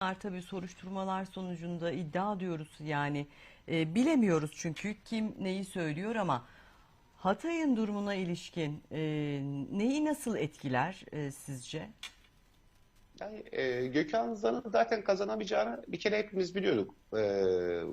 Tabii soruşturmalar sonucunda iddia diyoruz yani E, bilemiyoruz çünkü kim neyi söylüyor ama Hatay'ın durumuna ilişkin e, neyi nasıl etkiler e, sizce? Yani e, Gökhan Zan'ın zaten kazanamayacağını bir kere hepimiz biliyorduk. E,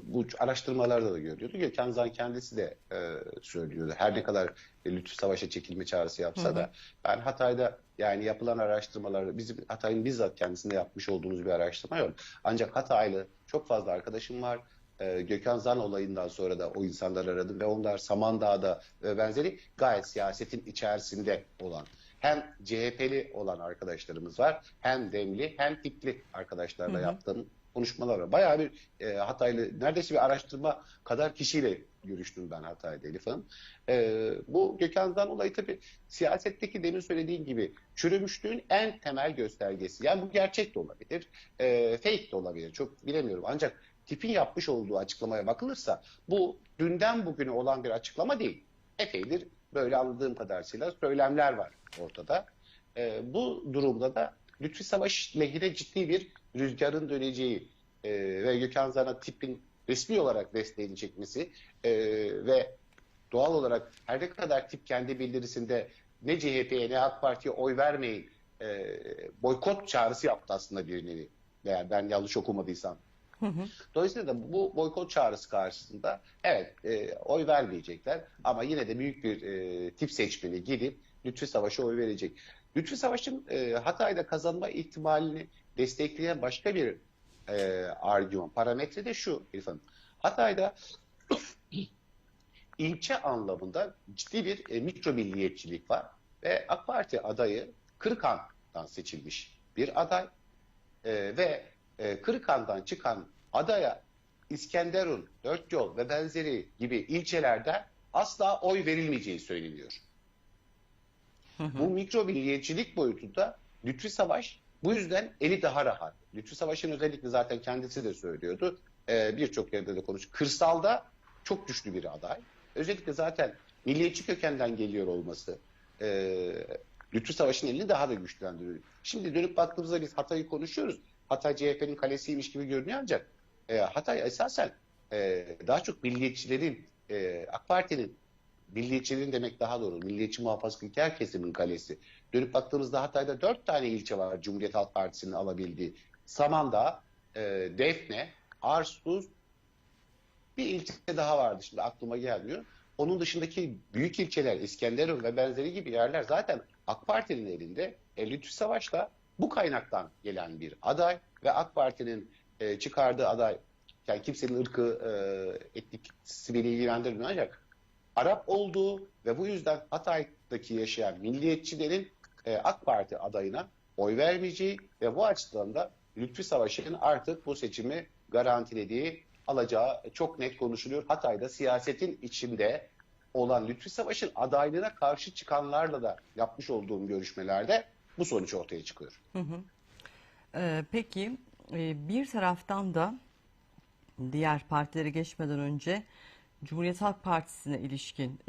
bu araştırmalarda da görüyordu. Gökhan Zan kendisi de e, söylüyordu. Her ne kadar e, Lütfü Savaş'a çekilme çağrısı yapsa da ben Hatay'da yani yapılan araştırmalar bizim Hatay'ın bizzat kendisinde yapmış olduğumuz bir araştırma yok. Ancak Hataylı çok fazla arkadaşım var. E, Gökhan Zan olayından sonra da o insanları aradım ve onlar Samandağ'da ve benzeri gayet siyasetin içerisinde olan hem CHP'li olan arkadaşlarımız var hem demli hem tipli arkadaşlarla yaptığım konuşmalar var. Bayağı bir e, Hataylı neredeyse bir araştırma kadar kişiyle görüştüm ben Hatay'da Elif Hanım. E, bu Gökhan Zan olayı tabii siyasetteki demin söylediğim gibi çürümüşlüğün en temel göstergesi. Yani bu gerçek de olabilir, e, fake de olabilir. Çok bilemiyorum. Ancak tipin yapmış olduğu açıklamaya bakılırsa bu dünden bugüne olan bir açıklama değil. Epeydir böyle anladığım kadarıyla söylemler var ortada. Ee, bu durumda da Lütfi Savaş lehine ciddi bir rüzgarın döneceği e, ve Gökhan Zan'a tipin resmi olarak desteğini çekmesi e, ve doğal olarak her ne kadar tip kendi bildirisinde ne CHP'ye ne AK Parti'ye oy vermeyin e, boykot çağrısı yaptı aslında bir nevi. Eğer ben yanlış okumadıysam. Dolayısıyla da bu boykot çağrısı karşısında evet e, oy vermeyecekler ama yine de büyük bir e, tip seçmeni gidip Lütfi Savaş'a oy verecek. Lütfi Savaş'ın e, Hatay'da kazanma ihtimalini destekleyen başka bir e, argüman, parametre de şu Elif Hanım. Hatay'da ilçe anlamında ciddi bir e, mikro milliyetçilik var ve AK Parti adayı Kırıkhan'dan seçilmiş bir aday E, ve e, Kırıkhan'dan çıkan adaya İskenderun, Dört Yol ve benzeri gibi ilçelerden asla oy verilmeyeceği söyleniyor. Bu mikro milliyetçilik boyutunda Lütfi Savaş bu yüzden eli daha rahat. Lütfi Savaş'ın özellikle zaten kendisi de söylüyordu. Ee, Birçok yerde de konuş. Kırsalda çok güçlü bir aday. Özellikle zaten milliyetçi kökenden geliyor olması e, Lütfi Savaş'ın elini daha da güçlendiriyor. Şimdi dönüp baktığımızda biz Hatay'ı konuşuyoruz. Hatay CHP'nin kalesiymiş gibi görünüyor ancak e, Hatay esasen e, daha çok milliyetçilerin, e, AK Parti'nin milliyetçilerin demek daha doğru. Milliyetçi muhafazakar kesimin kalesi. Dönüp baktığımızda Hatay'da dört tane ilçe var Cumhuriyet Halk Partisi'nin alabildiği. Samandağ, e, Defne, Arsuz, bir ilçe daha vardı şimdi aklıma gelmiyor. Onun dışındaki büyük ilçeler İskenderun ve benzeri gibi yerler zaten AK Parti'nin elinde. E, Lütfü Savaş'la bu kaynaktan gelen bir aday ve AK Parti'nin e, çıkardığı aday yani kimsenin ırkı e, etnik beni ilgilendirmiyor ancak Arap olduğu ve bu yüzden Hatay'daki yaşayan milliyetçilerin e, AK Parti adayına oy vermeyeceği ve bu açıdan da Lütfi Savaş'ın artık bu seçimi garantilediği alacağı çok net konuşuluyor. Hatay'da siyasetin içinde olan Lütfi Savaş'ın adaylığına karşı çıkanlarla da yapmış olduğum görüşmelerde bu sonuç ortaya çıkıyor. Ee, peki e, bir taraftan da diğer partilere geçmeden önce Cumhuriyet Halk Partisi'ne ilişkin